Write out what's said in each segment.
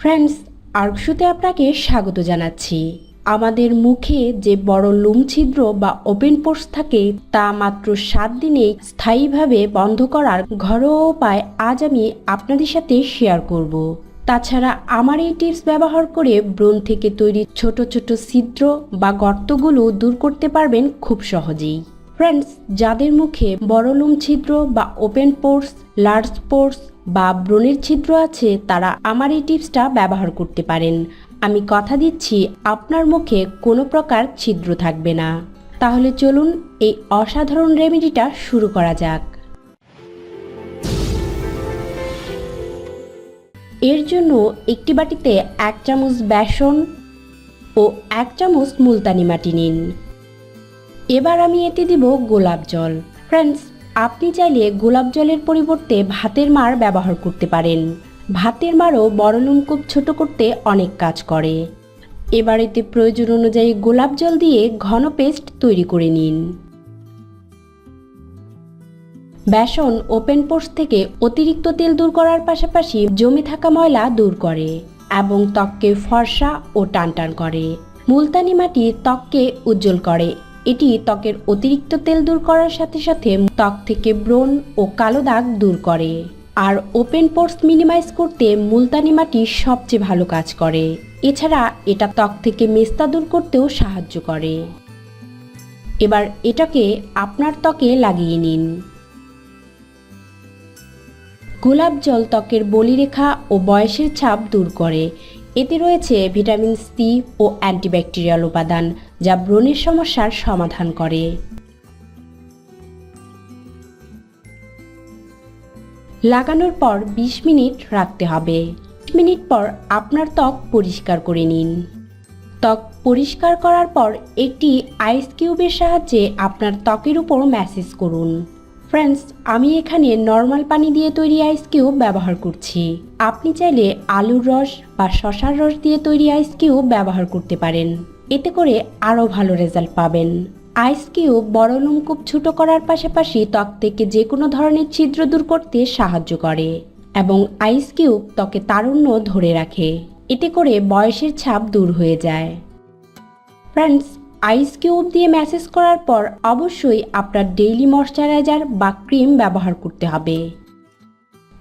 Friends আর্কশুতে আপনাকে স্বাগত জানাচ্ছি। আমাদের মুখে যে বড় লুম ছিদ্র বা ওপেন পোর্স থাকে, তা মাত্র সাত দিনে স্থায়ীভাবে বন্ধ করার ঘরোয়া উপায় আজ আমি আপনাদের সাথে শেয়ার করব। তাছাড়া আমার এই টিপস ব্যবহার করে ব্রণ থেকে তৈরি ছোট ছোট ছিদ্র বা গর্তগুলো দূর করতে পারবেন খুব সহজেই। ফ্রেন্ডস যাদের মুখে বড় লুম ছিদ্র বা ওপেন পোর্স লার্জ পোর্স বা ব্রণের ছিদ্র আছে, তারা আমার এই টিপসটা ব্যবহার করতে পারেন। আমি কথা দিচ্ছি, আপনার মুখে কোনো প্রকার ছিদ্র থাকবে না। তাহলে চলুন এই অসাধারণ রেমেডিটা শুরু করা যাক। এর জন্য একটি বাটিতে এক চামচ বেসন ও এক চামচ মুলতানি মাটি নিন। এবার আমি এতে দিব গোলাপ জল। ফ্রেন্ডস আপনি চাইলে গোলাপ জলের পরিবর্তে ভাতের মার ব্যবহার করতে পারেন। ভাতের মারও বড়লুম খুব ছোট করতে অনেক কাজ করে। এবার এতে প্রয়োজন অনুযায়ী গোলাপ জল দিয়ে ঘন পেস্ট তৈরি করে নিন। বেসন ওপেন পোর্স থেকে অতিরিক্ত তেল দূর করার পাশাপাশি জমে থাকা ময়লা দূর করে এবং ত্বককে ফর্সা ও টানটান করে। মুলতানি মাটি ত্বককে উজ্জ্বল করে। এটি ত্বকের অতিরিক্ত তেল দূর করার সাথে সাথে ত্বক থেকে ব্রণ ও কালো দাগ দূর করে। আর ওপেন পোর্স মিনিমাইজ করতে মুলতানি মাটি সবচেয়ে ভালো কাজ করে। এছাড়া এটা ত্বক থেকে মেস্তা দূর করতেও সাহায্য করে। এবার এটাকে আপনার ত্বকে লাগিয়ে নিন। গোলাপ জল ত্বকের বলিরেখা ও বয়সের ছাপ দূর করে। এতে রয়েছে ভিটামিন সি ও অ্যান্টিব্যাকটেরিয়াল উপাদান, যা ব্রণের সমস্যার সমাধান করে। লাগানোর পর ২০ মিনিট রাখতে হবে। মিনিট পর আপনার ত্বক পরিষ্কার করে নিন। ত্বক পরিষ্কার করার পর একটি আইস কিউবের সাহায্যে আপনার ত্বকের উপর ম্যাসেজ করুন। ফ্রেন্ডস আমি এখানে নর্মাল পানি দিয়ে তৈরি আইস কিউব ব্যবহার করছি। আপনি চাইলে আলুর রস বা শশার রস দিয়ে তৈরি আইস কিউব ব্যবহার করতে পারেন। এতে করে আরও ভালো রেজাল্ট পাবেন। আইস কিউব বড় লোমকূপ ছোট করার পাশাপাশি ত্বক থেকে যে কোনো ধরনের ছিদ্র দূর করতে সাহায্য করে এবং আইস কিউব ত্বকে তারুণ্য ধরে রাখে। এতে করে বয়সের ছাপ দূর হয়ে যায়। ফ্রেন্ডস আইস কিউব দিয়ে ম্যাসেজ করার পর অবশ্যই আপনার ডেইলি ময়শ্চারাইজার বা ক্রিম ব্যবহার করতে হবে।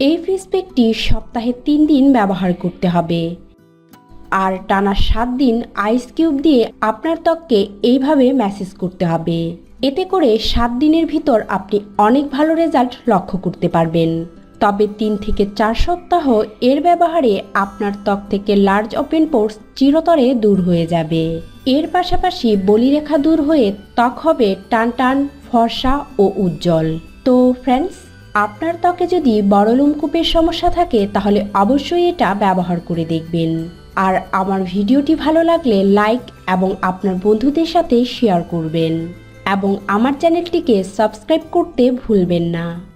এই ফেস প্যাকটি সপ্তাহে তিন দিন ব্যবহার করতে হবে। আর টানা সাত দিন আইস কিউব দিয়ে আপনার ত্বককে এইভাবে ম্যাসেজ করতে হবে। এতে করে সাত দিনের ভিতর আপনি অনেক ভালো রেজাল্ট লক্ষ্য করতে পারবেন। তবে তিন থেকে চার সপ্তাহ এর ব্যবহারে আপনার ত্বক থেকে লার্জ ওপেন পোর্স চিরতরে দূর হয়ে যাবে। এর পাশাপাশি বলিরেখা দূর হয়ে ত্বক হবে টান টান, ফর্সা ও উজ্জ্বল। তো ফ্রেন্ডস আপনার ত্বকে যদি বড় লোমকূপের সমস্যা থাকে, তাহলে অবশ্যই এটা ব্যবহার করে দেখবেন। আর আমার ভিডিওটি ভালো লাগলে লাইক এবং আপনার বন্ধুদের সাথে শেয়ার করবেন। এবং আমার চ্যানেলটিকে সাবস্ক্রাইব করতে ভুলবেন না।